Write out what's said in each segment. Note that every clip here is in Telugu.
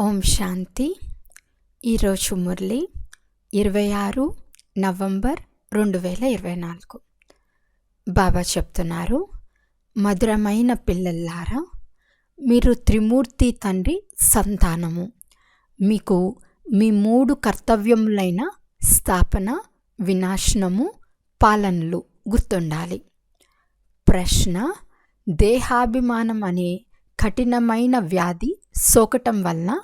ఓం శాంతి. ఈరోజు మురళి ఇరవై ఆరు నవంబర్ రెండు వేల ఇరవై నాలుగు బాబా చెప్తున్నారు మధురమైన పిల్లల్లారా మీరు త్రిమూర్తి తండ్రి సంతానము. మీకు మీ మూడు కర్తవ్యములైన స్థాపన వినాశనము పాలనలు గుర్తుండాలి. ప్రశ్న దేహాభిమానం అనే కఠినమైన వ్యాధి సోకటం వలన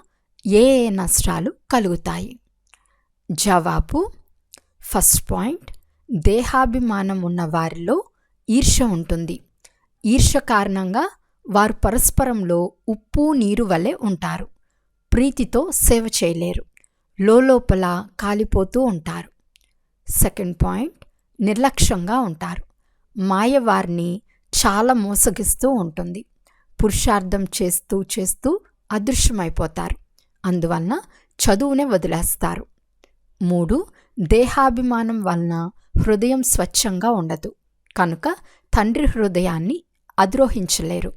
ఏ ఏ నష్టాలు కలుగుతాయి? జవాబు ఫస్ట్ పాయింట్ దేహాభిమానం ఉన్న వారిలో ఈర్ష ఉంటుంది. ఈర్ష కారణంగా వారు పరస్పరంలో ఉప్పు నీరు వలె ఉంటారు. ప్రీతితో సేవ చేయలేరు. లోపల కాలిపోతూ ఉంటారు. సెకండ్ పాయింట్ నిర్లక్ష్యంగా ఉంటారు. మాయ వారిని చాలా మోసగిస్తూ ఉంటుంది. పురుషార్థం చేస్తూ చేస్తూ అదృశ్యమైపోతారు. అందువలన చదువునే వదిలేస్తారు. మూడు దేహాభిమానం వలన హృదయం స్వచ్ఛంగా ఉండదు. కనుక తండ్రి హృదయాన్ని అద్రోహించలేరు.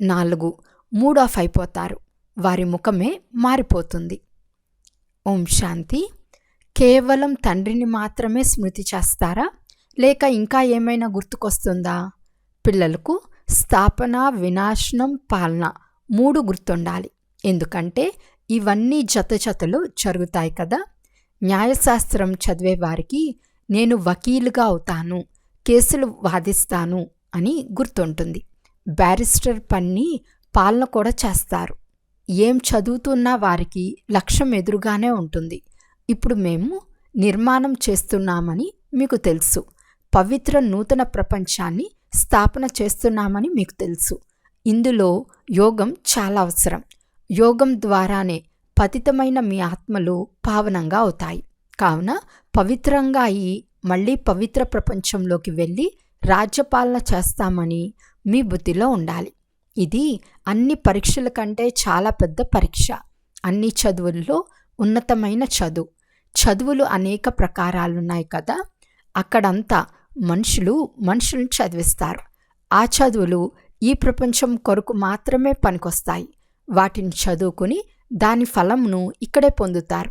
నాలుగు మూడ్ ఆఫ్ అయిపోతారు. వారి ముఖమే మారిపోతుంది. ఓం శాంతి. కేవలం తండ్రిని మాత్రమే స్మృతి చేస్తారా? లేక ఇంకా ఏమైనా గుర్తుకొస్తుందా? పిల్లలకు స్థాపన వినాశనం పాలన మూడు గుర్తుండాలి. ఎందుకంటే ఇవన్నీ జత జతలు జరుగుతాయి కదా. న్యాయశాస్త్రం చదివే వారికి నేను వకీలుగా అవుతాను కేసులు వాదిస్తాను అని గుర్తుంటుంది. బ్యారిస్టర్ పని పాలన కూడా చేస్తారు. ఏం చదువుతున్న వారికి లక్ష్యం ఎదురుగానే ఉంటుంది. ఇప్పుడు మేము నిర్మాణం చేస్తున్నామని మీకు తెలుసు. పవిత్ర నూతన ప్రపంచాన్ని స్థాపన చేస్తున్నామని మీకు తెలుసు. ఇందులో యోగం చాలా అవసరం. యోగం ద్వారానే పతితమైన మీ ఆత్మలు పావనంగా అవుతాయి. కావున పవిత్రంగా అయి మళ్ళీ పవిత్ర ప్రపంచంలోకి వెళ్ళి రాజ్యపాలన చేస్తామని మీ బుద్ధిలో ఉండాలి. ఇది అన్ని పరీక్షల కంటే చాలా పెద్ద పరీక్ష. అన్ని చదువుల్లో ఉన్నతమైన చదువు. చదువులు అనేక ప్రకారాలున్నాయి కదా. అక్కడంతా మనుషులు మనుషులను చదివిస్తారు. ఆ చదువులు ఈ ప్రపంచం కొరకు మాత్రమే పనికొస్తాయి. వాటిని చదువుకుని దాని ఫలంను ఇక్కడే పొందుతారు.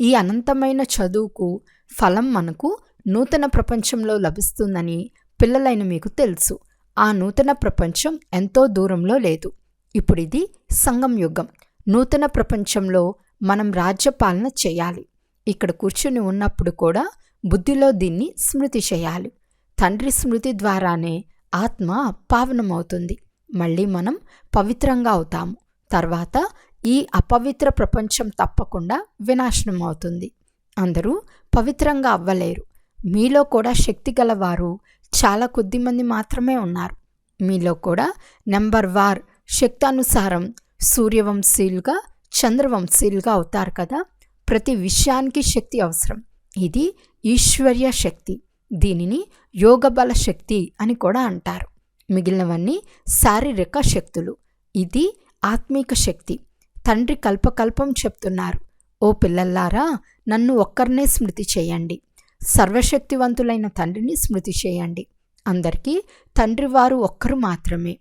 ఈ అనంతమైన చదువుకు ఫలం మనకు నూతన ప్రపంచంలో లభిస్తుందని పిల్లలైన మీకు తెలుసు. ఆ నూతన ప్రపంచం ఎంతో దూరంలో లేదు. ఇప్పుడు ఇది సంగం యుగం. నూతన ప్రపంచంలో మనం రాజ్యపాలన చేయాలి. ఇక్కడ కూర్చుని ఉన్నప్పుడు కూడా బుద్ధిలో దీన్ని స్మృతి చేయాలి. తండ్రి స్మృతి ద్వారానే ఆత్మ పావనమవుతుంది. మళ్ళీ మనం పవిత్రంగా అవుతాము. తర్వాత ఈ అపవిత్ర ప్రపంచం తప్పకుండా వినాశనం అవుతుంది అందరూ పవిత్రంగా అవ్వలేరు. మీలో కూడా శక్తి గలవారు చాలా కొద్దిమంది మాత్రమే ఉన్నారు. మీలో కూడా నెంబర్ వార్ శక్తానుసారం సూర్యవంశీలుగా చంద్రవంశీలుగా అవుతారు కదా? ప్రతి విషయానికి శక్తి అవసరం. ఇది ఈశ్వర్య శక్తి. దీనిని యోగబల శక్తి అని కూడా అంటారు. మిగిలినవన్నీ శారీరక శక్తులు. ఇది ఆత్మీక శక్తి. తండ్రి కల్పకల్పం చెప్తున్నారు. ఓ పిల్లల్లారా నన్ను ఒక్కరినే స్మృతి చేయండి. సర్వశక్తివంతులైన తండ్రిని స్మృతి చేయండి. అందరికీ తండ్రి వారు ఒక్కరు మాత్రమే.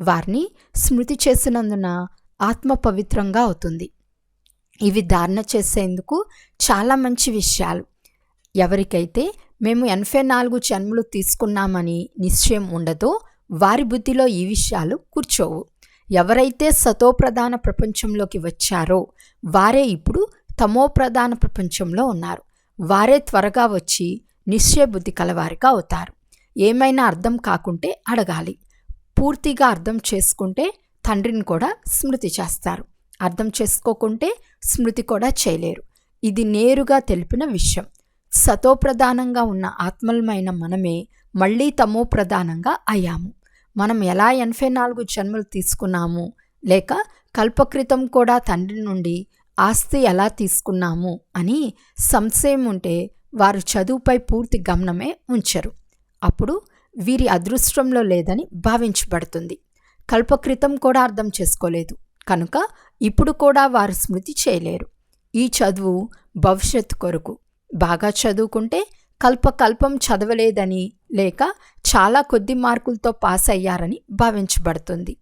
వారిని స్మృతి చేసినందున ఆత్మ పవిత్రంగా అవుతుంది. ఇవి ధారణ చేసేందుకు చాలా మంచి విషయాలు. ఎవరికైతే మేము ఎనభై నాలుగు జన్మలు తీసుకున్నామని నిశ్చయం ఉండదో. వారి బుద్ధిలో ఈ విషయాలు కూర్చోవు. ఎవరైతే సతోప్రధాన ప్రపంచంలోకి వచ్చారో వారే ఇప్పుడు తమో ప్రధాన ప్రపంచంలో ఉన్నారు. వారే త్వరగా వచ్చి నిశ్చయ బుద్ధి కలవారిగా అవుతారు. ఏమైనా అర్థం కాకుంటే అడగాలి. పూర్తిగా అర్థం చేసుకుంటే తండ్రిని కూడా స్మృతి చేస్తారు. అర్థం చేసుకోకుంటే స్మృతి కూడా చేయలేరు. ఇది నేరుగా తెలిపిన విషయం. సతోప్రధానంగా ఉన్న ఆత్మలమైన మనమే మళ్ళీ తమో ప్రధానంగా అయ్యాము. మనం ఎలా ఎనభై నాలుగు జన్మలు తీసుకున్నాము? లేక కల్పకృతం కూడా తండ్రి నుండి ఆస్తి ఎలా తీసుకున్నాము? అని సంశయం ఉంటే వారు చదువుపై పూర్తి గమనమే ఉంచరు. అప్పుడు వీరి అదృష్టంలో లేదని భావించబడుతుంది. కల్పకృతం కూడా అర్థం చేసుకోలేదు. కనుక ఇప్పుడు కూడా వారు స్మృతి చేయలేరు. ఈ చదువు భవిష్యత్ కొరకు బాగా చదువుకుంటే కల్పకల్పం చదవలేదని లేక చాలా కొద్ది మార్కులతో పాస్ అయ్యారని భావించబడుతుంది.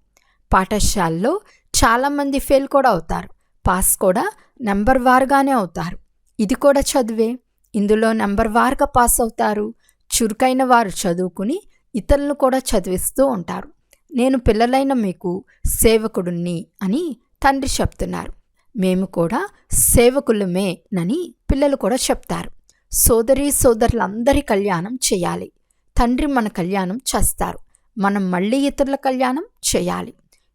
పాఠశాలలో చాలామంది ఫెయిల్ కూడా అవుతారు. పాస్ కూడా నెంబర్ వారుగానే అవుతారు. ఇది కూడా చదివే. ఇందులో నెంబర్ వారుగా పాస్ అవుతారు. చురుకైన వారు చదువుకుని ఇతరులను కూడా చదివిస్తూ ఉంటారు. నేను పిల్లలైన మీకు సేవకుడుని అని తండ్రి చెప్తున్నారు. మేము కూడా సేవకులమే నని పిల్లలు కూడా చెప్తారు. సోదరి సోదరులందరి కళ్యాణం చేయాలి. తండ్రి మన కళ్యాణం చేస్తారు. మనం మళ్ళీ ఇతరుల కళ్యాణం చేయాలి.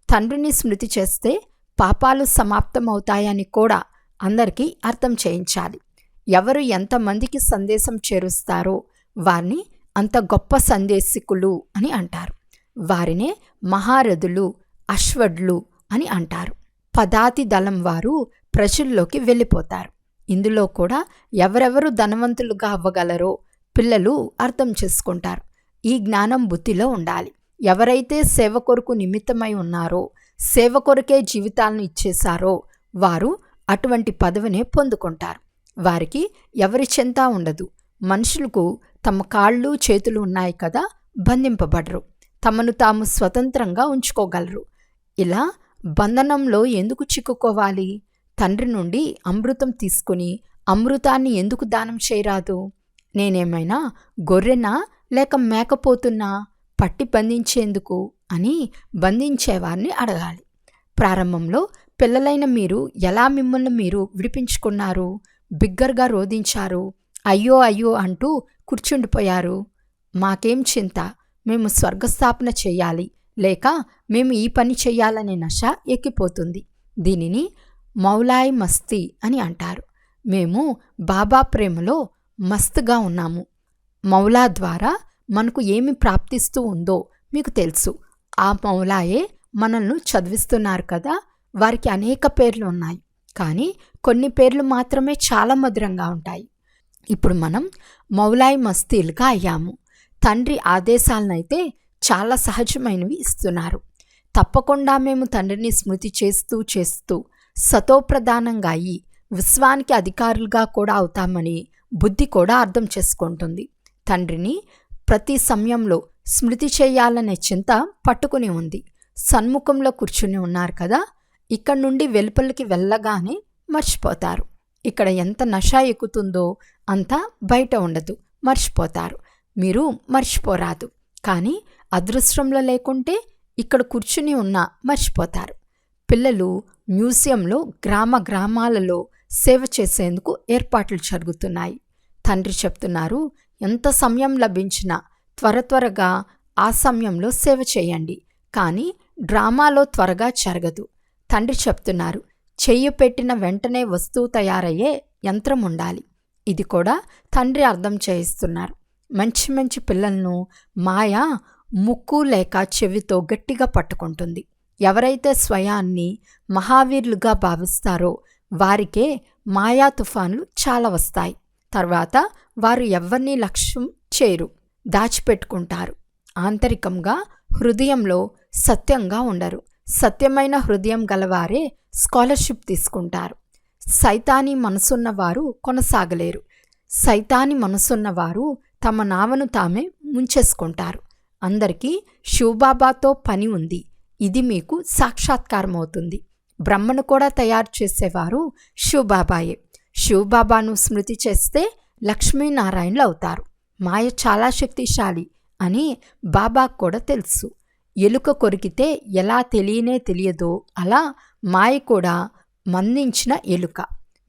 తండ్రిని స్మృతి చేస్తే పాపాలు సమాప్తమవుతాయని కూడా అందరికీ అర్థం చేయించాలి. ఎవరు ఎంతమందికి సందేశం చేరుస్తారో వారిని అంత గొప్ప సందేశికులు అని అంటారు. వారినే మహారథులు అశ్వడ్లు అని అంటారు. పదాతి దళం వారు ప్రజల్లోకి వెళ్ళిపోతారు. ఇందులో కూడా ఎవరెవరు ధనవంతులుగా అవ్వగలరో పిల్లలు అర్థం చేసుకుంటారు. ఈ జ్ఞానం బుద్ధిలో ఉండాలి. ఎవరైతే సేవ కొరకు నిమిత్తమై ఉన్నారో సేవ కొరకే జీవితాలను ఇచ్చేశారో వారు అటువంటి పదవినే పొందుకుంటారు. వారికి ఎవరి చెంత ఉండదు. మనుషులకు తమ కాళ్ళు చేతులు ఉన్నాయి కదా బంధింపబడరు. తమను తాము స్వతంత్రంగా ఉంచుకోగలరు. ఇలా బంధనంలో ఎందుకు చిక్కుకోవాలి? తండ్రి నుండి అమృతం తీసుకుని అమృతాన్ని ఎందుకు దానం చేయరాదు? నేనేమైనా గొర్రెనా లేక మేకపోతున్నా? పట్టి బంధించేందుకు? అని బంధించేవారిని అడగాలి. ప్రారంభంలో పిల్లలైన మీరు ఎలా మిమ్మల్ని మీరు విడిపించుకున్నారు? బిగ్గరగా రోధించారు. అయ్యో అయ్యో అంటూ కూర్చుండిపోయారు. మాకేం చింత? మేము స్వర్గస్థాపన చేయాలి. లేక మేము ఈ పని చేయాలనే నశ ఎక్కిపోతుంది. దీనిని మౌలాయ్ మస్తీ అని అంటారు. మేము బాబా ప్రేమలో మస్తుగా ఉన్నాము. మౌలా ద్వారా మనకు ఏమి ప్రాప్తిస్తూ ఉందో మీకు తెలుసు. ఆ మౌలాయే మనల్ని చదివిస్తున్నారు కదా వారికి అనేక పేర్లు ఉన్నాయి. కానీ కొన్ని పేర్లు మాత్రమే చాలా మధురంగా ఉంటాయి. ఇప్పుడు మనం మౌలాయి మస్తీలుగా అయ్యాము. తండ్రి ఆదేశాలనైతే చాలా సహజమైనవి ఇస్తున్నారు. తప్పకుండా మేము తండ్రిని స్మృతి చేస్తూ చేస్తూ సతోప్రధానంగా అయ్యి విశ్వానికి అధికారులుగా కూడా అవుతామని బుద్ధి కూడా అర్థం చేసుకుంటుంది. తండ్రిని ప్రతి సమయంలో స్మృతి చేయాలనే చింత పట్టుకుని ఉంది. సన్ముఖంలో కూర్చుని ఉన్నారు కదా ఇక్కడ నుండి వెలుపలికి వెళ్ళగానే మర్చిపోతారు. ఇక్కడ ఎంత నష ఎక్కుతుందో అంతా బయట ఉండదు. మర్చిపోతారు. మీరు మర్చిపోరాదు. కానీ అదృష్టంలో లేకుంటే ఇక్కడ కూర్చుని ఉన్నా మర్చిపోతారు. పిల్లలు మ్యూజియంలో గ్రామ గ్రామాలలో సేవ చేసేందుకు ఏర్పాట్లు జరుగుతున్నాయి. తండ్రి చెప్తున్నారు ఎంత సమయం లభించినా త్వర త్వరగా ఆ సమయంలో సేవ చేయండి కానీ డ్రామాలో త్వరగా జరగదు. తండ్రి చెప్తున్నారు చెయ్యి పెట్టిన వెంటనే వస్తువు తయారయ్యే యంత్రం ఉండాలి. ఇది కూడా తండ్రి అర్థం చేయిస్తున్నారు. మంచి మంచి పిల్లలను మాయ ముక్కు లేక చెవితో గట్టిగా పట్టుకుంటుంది. ఎవరైతే స్వయాన్ని మహావీరులుగా భావిస్తారో వారికే మాయా తుఫాన్లు చాలా వస్తాయి. తర్వాత వారు ఎవరిని లక్ష్యం చేరు దాచిపెట్టుకుంటారు. ఆంతరికంగా హృదయంలో సత్యంగా ఉండరు. సత్యమైన హృదయం గలవారే స్కాలర్షిప్ తీసుకుంటారు. సైతాని మనసున్నవారు కొనసాగలేరు. సైతాని మనసున్నవారు తమ నావను తామే ముంచేసుకుంటారు. అందరికీ శివబాబాతో పని ఉంది. ఇది మీకు సాక్షాత్కారం అవుతుంది బ్రహ్మను కూడా తయారు చేసేవారు శివబాబాయే శివబాబాను స్మృతి చేస్తే లక్ష్మీనారాయణలు అవుతారు. మాయ చాలా శక్తిశాలి అని బాబాకు కూడా తెలుసు. ఎలుక కొరికితే ఎలా తెలియనే తెలియదో అలా మాయ కూడా మందించిన ఎలుక.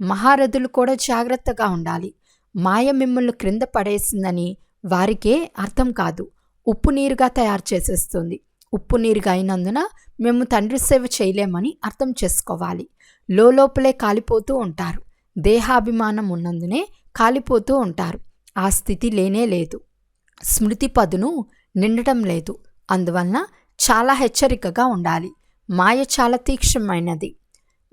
మహారథులు కూడా జాగ్రత్తగా ఉండాలి. మాయ మిమ్మల్ని క్రింద పడేసిందని వారికే అర్థం కాదు. ఉప్పు నీరుగా తయారు చేసేస్తుంది. ఉప్పు నీరుగా అయినందున మేము తండ్రి సేవ చేయలేమని అర్థం చేసుకోవాలి. లోపలే కాలిపోతూ ఉంటారు. దేహాభిమానం ఉన్నందునే కాలిపోతూ ఉంటారు. ఆ స్థితి లేనే లేదు. స్మృతి పదును నిండటం లేదు. అందువలన చాలా హెచ్చరికగా ఉండాలి. మాయ చాలా తీక్షణమైనది.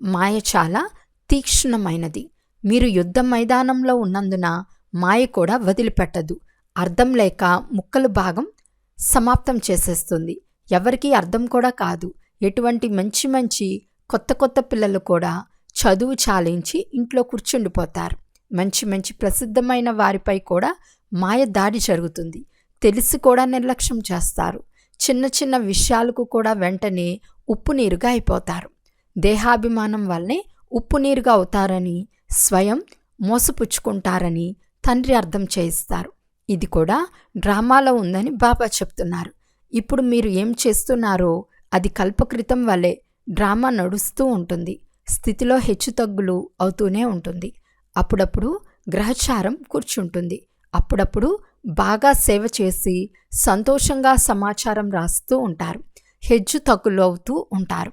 మాయ చాలా తీక్షణమైనది. మీరు యుద్ధ మైదానంలో ఉన్నందున మాయ కూడా వదిలిపెట్టదు. అర్థం లేక ముక్కలు భాగం సమాప్తం చేసేస్తుంది. ఎవరికీ అర్థం కూడా కాదు. ఎటువంటి మంచి మంచి కొత్త కొత్త పిల్లలు కూడా చదువు చాలించి ఇంట్లో కూర్చుండిపోతారు. మంచి మంచి ప్రసిద్ధమైన వారిపై కూడా మాయ దాడి జరుగుతుంది. తెలిసి కూడా నిర్లక్ష్యం చేస్తారు. చిన్న చిన్న విషయాలకు కూడా వెంటనే ఉప్పు నీరుగా అయిపోతారు. దేహాభిమానం వల్లనే ఉప్పు నీరుగా అవుతారని స్వయం మోసపుచ్చుకుంటారని తండ్రి అర్థం చేయిస్తారు. ఇది కూడా డ్రామాలో ఉందని బాబా చెప్తున్నారు. ఇప్పుడు మీరు ఏం చేస్తున్నారో అది కల్పకృతం వలె డ్రామా నడుస్తూ ఉంటుంది. స్థితిలో హెచ్చుతగ్గులు అవుతూనే ఉంటుంది. అప్పుడప్పుడు గ్రహచారం కూర్చుంటుంది. అప్పుడప్పుడు బాగా సేవ చేసి సంతోషంగా సమాచారం రాస్తూ ఉంటారు. హెజ్జు తగ్గులు అవుతూ ఉంటారు.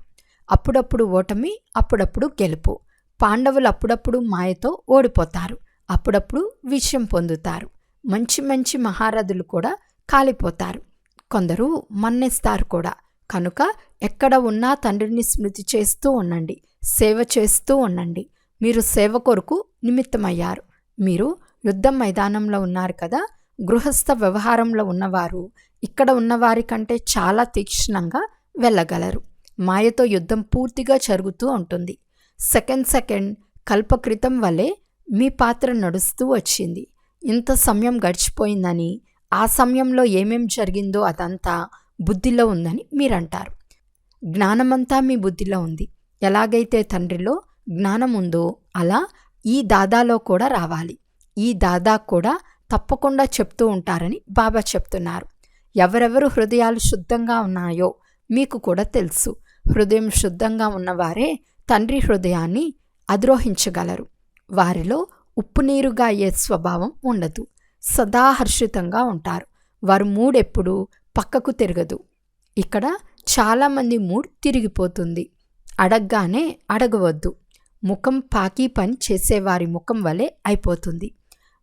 అప్పుడప్పుడు ఓటమి అప్పుడప్పుడు గెలుపు. పాండవులు అప్పుడప్పుడు మాయతో ఓడిపోతారు. అప్పుడప్పుడు విజయం పొందుతారు. మంచి మంచి మహారథులు కూడా కాలిపోతారు. కొందరు మన్నిస్తారు కూడా. కనుక ఎక్కడ ఉన్నా తండ్రిని స్మృతి చేస్తూ ఉండండి. సేవ చేస్తూ ఉండండి. మీరు సేవ కొరకు నిమిత్తమయ్యారు. మీరు యుద్ధ మైదానంలో ఉన్నారు కదా. గృహస్థ వ్యవహారంలో ఉన్నవారు ఇక్కడ ఉన్నవారి కంటే చాలా తీక్ష్ణంగా వెళ్ళగలరు. మాయతో యుద్ధం పూర్తిగా జరుగుతూ ఉంటుంది. సెకండ్ సెకండ్ కల్పకృతం వలె మీ పాత్ర నడుస్తూ వచ్చింది. ఇంత సమయం గడిచిపోయిందని ఆ సమయంలో ఏమేం జరిగిందో అదంతా బుద్ధిలో ఉందని మీరంటారు. జ్ఞానమంతా మీ బుద్ధిలో ఉంది. ఎలాగైతే తండ్రిలో జ్ఞానం ఉందో అలా ఈ దాదాలో కూడా రావాలి. ఈ దాదా కూడా తప్పకుండా చెప్తూ ఉంటారని బాబా చెప్తున్నారు. ఎవరెవరు హృదయాలు శుద్ధంగా ఉన్నాయో మీకు కూడా తెలుసు. హృదయం శుద్ధంగా ఉన్నవారే తండ్రి హృదయాన్ని అధిరోహించగలరు వారిలో ఉప్పు నీరుగా అయ్యే స్వభావం ఉండదు. సదా హర్షితంగా ఉంటారు. వారు మూడెప్పుడు పక్కకు తిరగదు. ఇక్కడ చాలామంది మూడ్ తిరిగిపోతుంది. అడగ్గానే అడగవద్దు. ముఖం పాకీ పని చేసేవారి ముఖం వలె అయిపోతుంది.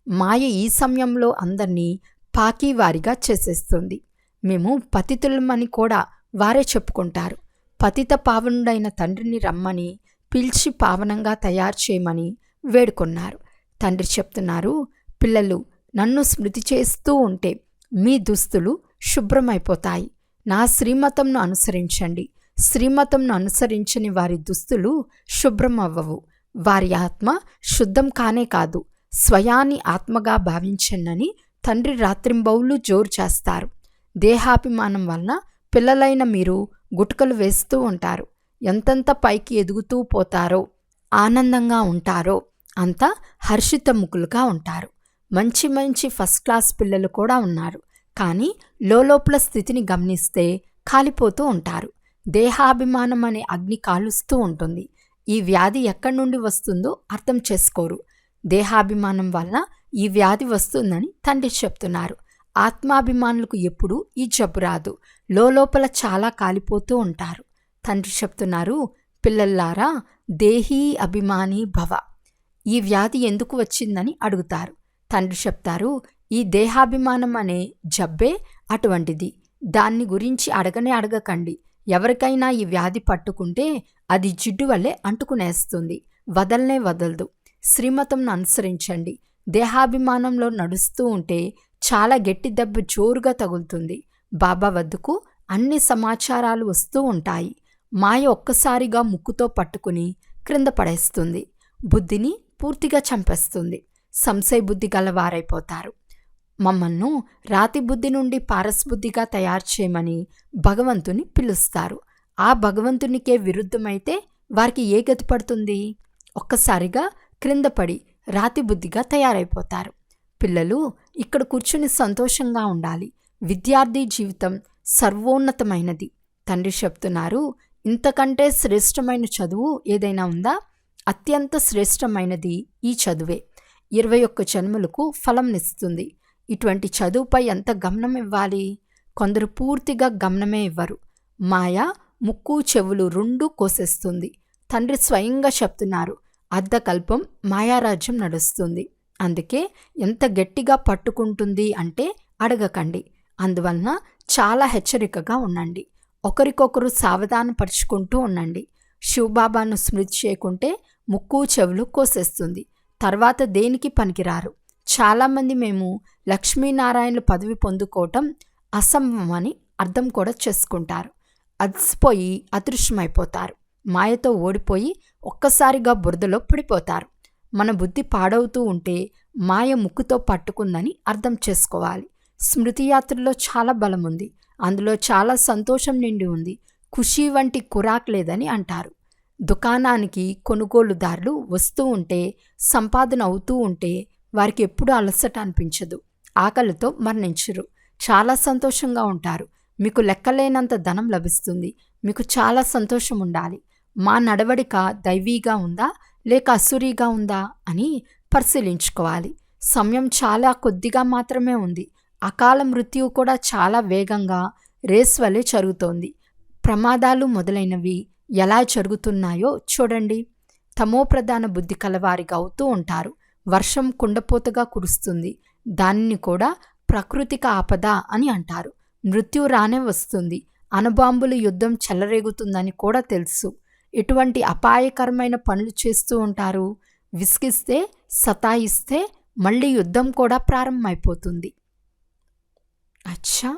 మాయ ఈ సమయంలో అందరినీ పాకీవారిగా చేసేస్తుంది. మేము పతితులమని కూడా వారే చెప్పుకుంటారు. పతిత పావనుడైన తండ్రిని రమ్మని పిలిచి పావనంగా తయారు చేయమని వేడుకున్నారు. తండ్రి చెప్తున్నారు పిల్లలు నన్ను స్మృతి చేస్తూ ఉంటే మీ దుస్తులు శుభ్రమైపోతాయి. నా శ్రీమతంను అనుసరించండి. శ్రీమతంను అనుసరించని వారి దుస్తులు శుభ్రం అవ్వవు వారి ఆత్మ శుద్ధం కానే కాదు స్వయాన్ని ఆత్మగా భావించండి తండ్రి రాత్రింబౌలు జోరు చేస్తారు. దేహాభిమానం వలన పిల్లలైన మీరు గుటకలు వేస్తూ ఉంటారు. ఎంతెంత పైకి ఎదుగుతూ పోతారో ఆనందంగా ఉంటారో అంత హర్షితముఖులుగా ఉంటారు. మంచి మంచి ఫస్ట్ క్లాస్ పిల్లలు కూడా ఉన్నారు. కానీ లోపల స్థితిని గమనిస్తే కాలిపోతూ ఉంటారు. దేహాభిమానం అనే అగ్ని కాలుస్తూ ఉంటుంది. ఈ వ్యాధి ఎక్కడి నుండి వస్తుందో అర్థం చేసుకోరు. దేహాభిమానం వలన ఈ వ్యాధి వస్తుందని తండ్రి చెప్తున్నారు. ఆత్మాభిమానులకు ఎప్పుడూ ఈ జబ్బు రాదు. లోపల చాలా కాలిపోతూ ఉంటారు. తండ్రి చెప్తున్నారు పిల్లల్లారా దేహీ అభిమాని భవ. ఈ వ్యాధి ఎందుకు వచ్చిందని అడుగుతారు. తండ్రి చెప్తారు ఈ దేహాభిమానం అనే జబ్బే అటువంటిది. దాన్ని గురించి అడగనే అడగకండి. ఎవరికైనా ఈ వ్యాధి పట్టుకుంటే అది జిడ్డు వల్లే అంటుకునేస్తుంది. వదలనే వదలదు. శ్రీమతంను అనుసరించండి. దేహాభిమానంలో నడుస్తూ ఉంటే చాలా గట్టి దెబ్బ జోరుగా తగులుతుంది. బాబా వద్దకు అన్ని సమాచారాలు వస్తూ ఉంటాయి. మాయ ఒక్కసారిగా ముక్కుతో పట్టుకుని క్రింద పడేస్తుంది. బుద్ధిని పూర్తిగా చంపేస్తుంది. సంశయ బుద్ధి గలవారైపోతారు. మమ్మల్ని రాతి బుద్ధి నుండి పారస్బుద్ధిగా తయారు చేయమని భగవంతుని పిలుస్తారు. ఆ భగవంతునికే విరుద్ధమైతే వారికి ఏ గతి పడుతుంది? ఒక్కసారిగా క్రింద పడి రాతి బుద్ధిగా తయారైపోతారు. పిల్లలు ఇక్కడ కూర్చుని సంతోషంగా ఉండాలి. విద్యార్థి జీవితం సర్వోన్నతమైనది. తండ్రి చెప్తున్నారు ఇంతకంటే శ్రేష్టమైన చదువు ఏదైనా ఉందా? అత్యంత శ్రేష్టమైనది ఈ చదువే. ఇరవై ఒక్క జన్మలకు ఫలంనిస్తుంది ఇటువంటి చదువుపై ఎంత గమనం ఇవ్వాలి? కొందరు పూర్తిగా గమనమే ఇవ్వరు. మాయ ముక్కు చెవులు రెండు కోసేస్తుంది. తండ్రి స్వయంగా చెప్తున్నారు అర్ధకల్పం మాయారాజ్యం నడుస్తుంది. అందుకే ఎంత గట్టిగా పట్టుకుంటుంది అంటే అడగకండి. అందువలన చాలా హెచ్చరికగా ఉండండి. ఒకరికొకరు సావధానపరుచుకుంటూ ఉండండి. శివబాబాను స్మృతి చేయకుంటే ముక్కు చెవులు కోసేస్తుంది. తర్వాత దేనికి పనికిరారు? చాలామంది మేము లక్ష్మీనారాయణలు పదవి పొందుకోవటం అసంభవం అని అర్థం కూడా చేసుకుంటారు. అలసిపోయి అదృశ్యమైపోతారు. మాయతో ఓడిపోయి ఒక్కసారిగా బురదలో పడిపోతారు. మన బుద్ధి పాడవుతూ ఉంటే మాయ ముక్కుతో పట్టుకుందని అర్థం చేసుకోవాలి. స్మృతి యాత్రలో చాలా బలం ఉంది అందులో చాలా సంతోషం నిండి ఉంది. ఖుషీ వంటి కురాక్ లేదని అంటారు. దుకాణానికి కొనుగోలుదారులు వస్తూ ఉంటే సంపాదన అవుతూ ఉంటే వారికి ఎప్పుడూ అలసట అనిపించదు. ఆకలితో మరణించరు. చాలా సంతోషంగా ఉంటారు. మీకు లెక్కలేనంత ధనం లభిస్తుంది. మీకు చాలా సంతోషం ఉండాలి. మా నడవడిక దైవీగా ఉందా? లేక అసురీగా ఉందా? అని పరిశీలించుకోవాలి. సమయం చాలా కొద్దిగా మాత్రమే ఉంది. అకాల మృత్యువు కూడా చాలా వేగంగా రేస్ వలె జరుగుతోంది. ప్రమాదాలు మొదలైనవి ఎలా జరుగుతున్నాయో చూడండి. తమోప్రధాన బుద్ధి కలవారిగా అవుతూ ఉంటారు. వర్షం కుండపోతగా కురుస్తుంది. దానిని కూడా ప్రకృతిక ఆపద అని అంటారు. మృత్యు రానే వస్తుంది. అణబాంబులు యుద్ధం చెలరేగుతుందని కూడా తెలుసు. ఎటువంటి అపాయకరమైన పనులు చేస్తూ ఉంటారు. విసిగిస్తే సతాయిస్తే మళ్ళీ యుద్ధం కూడా ప్రారంభమైపోతుంది. అచ్చా!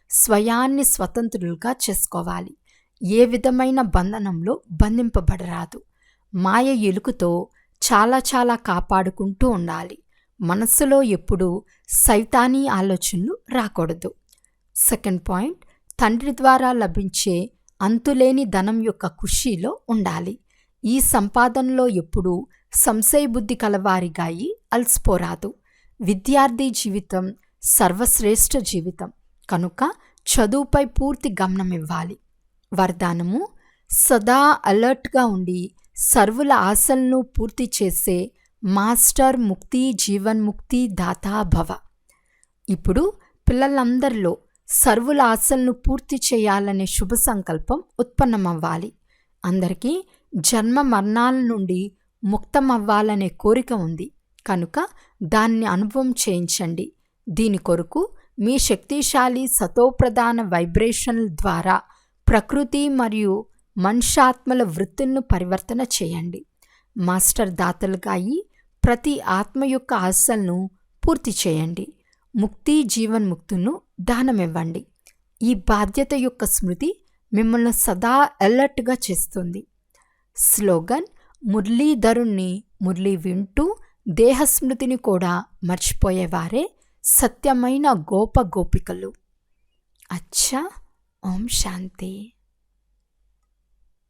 స్వయాన్ని స్వతంత్రులుగా చేసుకోవాలి. ఏ విధమైన బంధనంలో బంధింపబడరాదు. మాయ ఎలుకతో చాలా చాలా కాపాడుకుంటూ ఉండాలి. మనస్సులో ఎప్పుడూ సైతానీ ఆలోచనలు రాకూడదు. సెకండ్ పాయింట్ తండ్రి ద్వారా లభించే అంతులేని ధనం యొక్క ఖుషీలో ఉండాలి. ఈ సంపాదనలో ఎప్పుడూ సంశయబుద్ధి కలవారిగాయి అలసిపోరాదు. విద్యార్థి జీవితం సర్వశ్రేష్ఠ జీవితం. కనుక చదువుపై పూర్తి గమనం ఇవ్వాలి. వరదానము సదా అలర్ట్గా ఉండి సర్వుల ఆశలను పూర్తి చేసే మాస్టర్ ముక్తి జీవన్ముక్తి దాతా భవ. ఇప్పుడు పిల్లలందరిలో సర్వుల ఆశలను పూర్తి చేయాలనే శుభ సంకల్పం ఉత్పన్నమవ్వాలి. అందరికీ జన్మ మరణాల నుండి ముక్తమవ్వాలనే కోరిక ఉంది. కనుక దాన్ని అనుభవం చేయించండి. దీని కొరకు మీ శక్తిశాలి సతోప్రధాన వైబ్రేషన్ల ద్వారా ప్రకృతి మరియు మనుషాత్మల వృత్తులను పరివర్తన చేయండి. మాస్టర్ దాతలుగా అయి ప్రతి ఆత్మ యొక్క ఆశలను పూర్తి చేయండి. ముక్తి జీవన్ముక్తును దానమివ్వండి. ఈ బాధ్యత యొక్క స్మృతి మిమ్మల్ని సదా అలర్ట్గా చేస్తుంది. స్లోగన్ మురళీధరుణ్ణి మురళి వింటూ దేహస్మృతిని కూడా మర్చిపోయేవారే సత్యమైన గోప గోపికలు. అచ్చా ఓం శాంతి.